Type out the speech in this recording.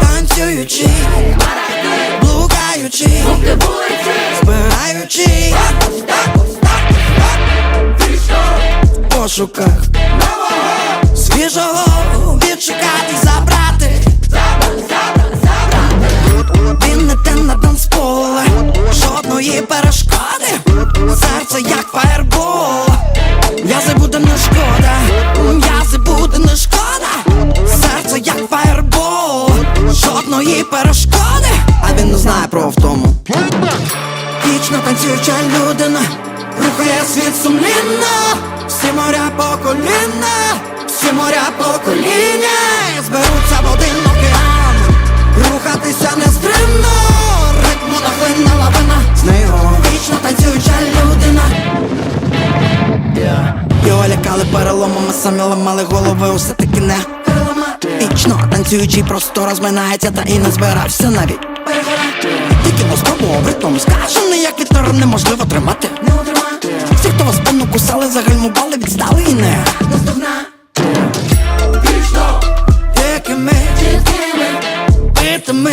Танцюючи, блукаючи, збираючи в пошуках свіжого відшукати, забрати. Він не те на танцполе, жодної перешкоди. Серце як фаербол. Жодної перешкоди. А він не знає про втому. Вічно танцююча людина, рухає світ сумлінно, всі моря по коліна, всі моря по коліна, зберуться в один океан, рухатися нестримно, ритму нахлинна лавина, з нею вічно танцююча людина. Його лякали переломами, самі ламали голови, усе таки не Вічно танцюючий просто розминається та і не збирався навіть. Тільки спробував ритм скажений, як вітер неможливо тримати. Всі, хто вас спину кусали, загальмували, відстали і не. Наступна Вічно Якими Битими